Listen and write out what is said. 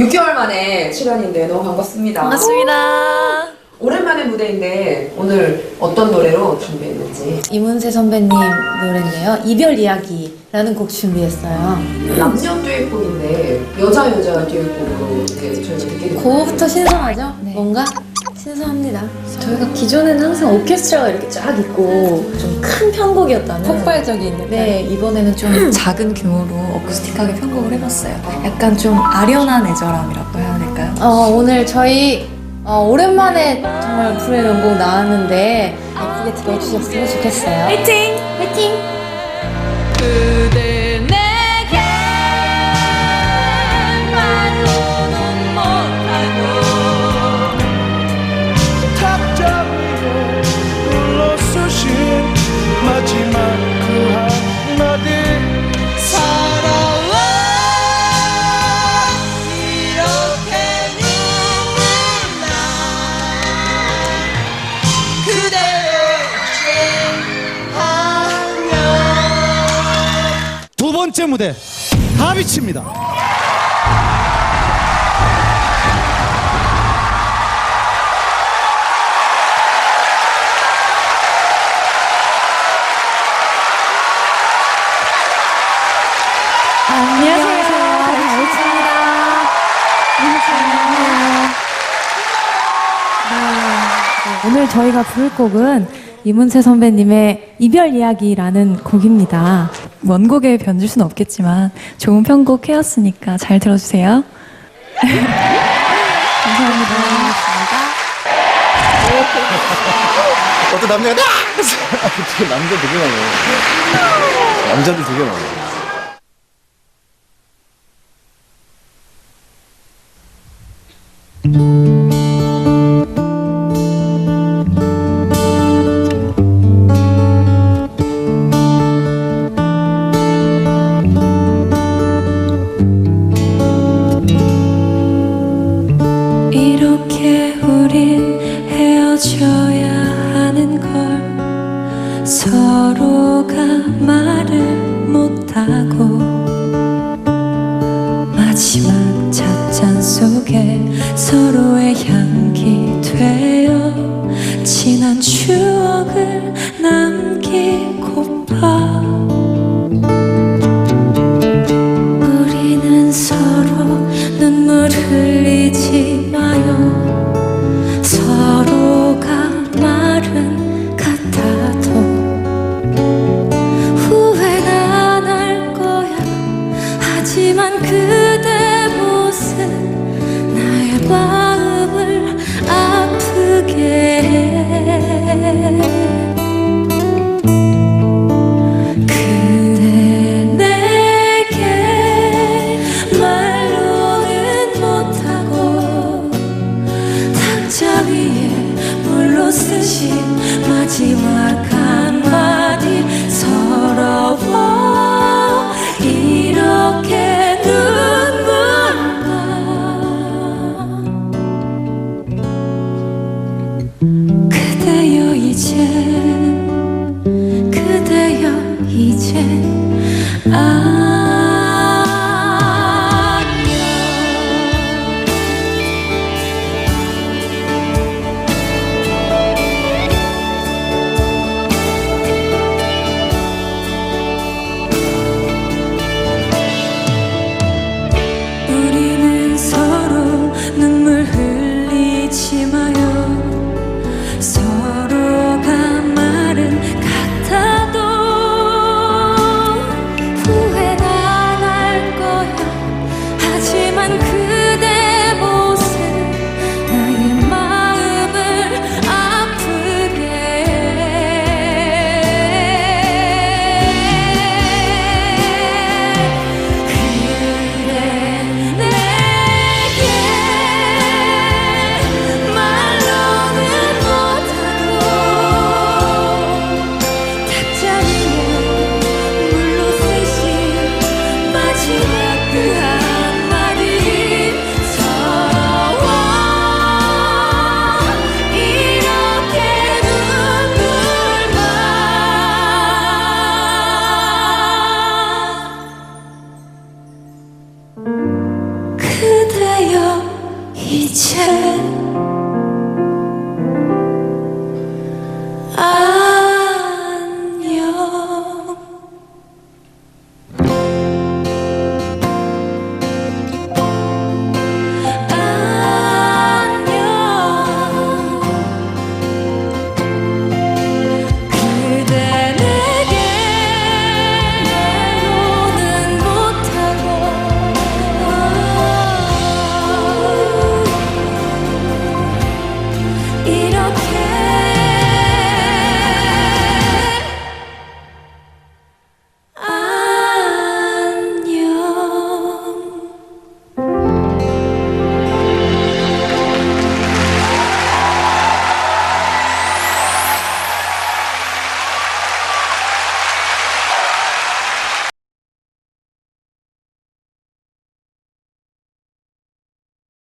6개월 만에 출연인데 너무 반갑습니다. 반갑습니다. 오랜만에 무대인데 오늘 어떤 노래로 준비했는지 이문세 선배님 노래인데요. 이별 이야기라는 곡 준비했어요. 남녀 듀엣곡인데 여자 여자 듀엣곡으로 이렇게 저희가 듣게 됐는데 그거부터 신선하죠? 네. 뭔가 신선합니다. 저희가 기존에는 항상 오케스트라가 이렇게 쫙 있고 좀 큰 편곡이었다면 폭발적인 네 이번에는 좀 작은 규모로 어쿠스틱하게 편곡을 해봤어요. 약간 좀 아련한 애절함이라고 해야 될까요? 어, 오늘 저희 어, 오랜만에 정말 불의 명곡 나왔는데 예쁘게 들어주셨으면 좋겠어요. 화이팅! 화이팅! 그대 번째 무대 하비치입니다. 안녕하세요. 다비치입니다. 네, 오늘 저희가 부를 곡은 이문세 선배님의 이별 이야기라는 곡입니다. 원곡에 변줄 순 없겠지만 좋은 편곡 해왔으니까 잘 들어주세요. 감사합니다. 어떤 남자가 나! 되게 남자 되게 많아요. 남자들 되게 많아 요. 이렇게 우린 마지막 한마디 서러워. 이렇게 눈물 나 그대여 이제 그대여 이제 안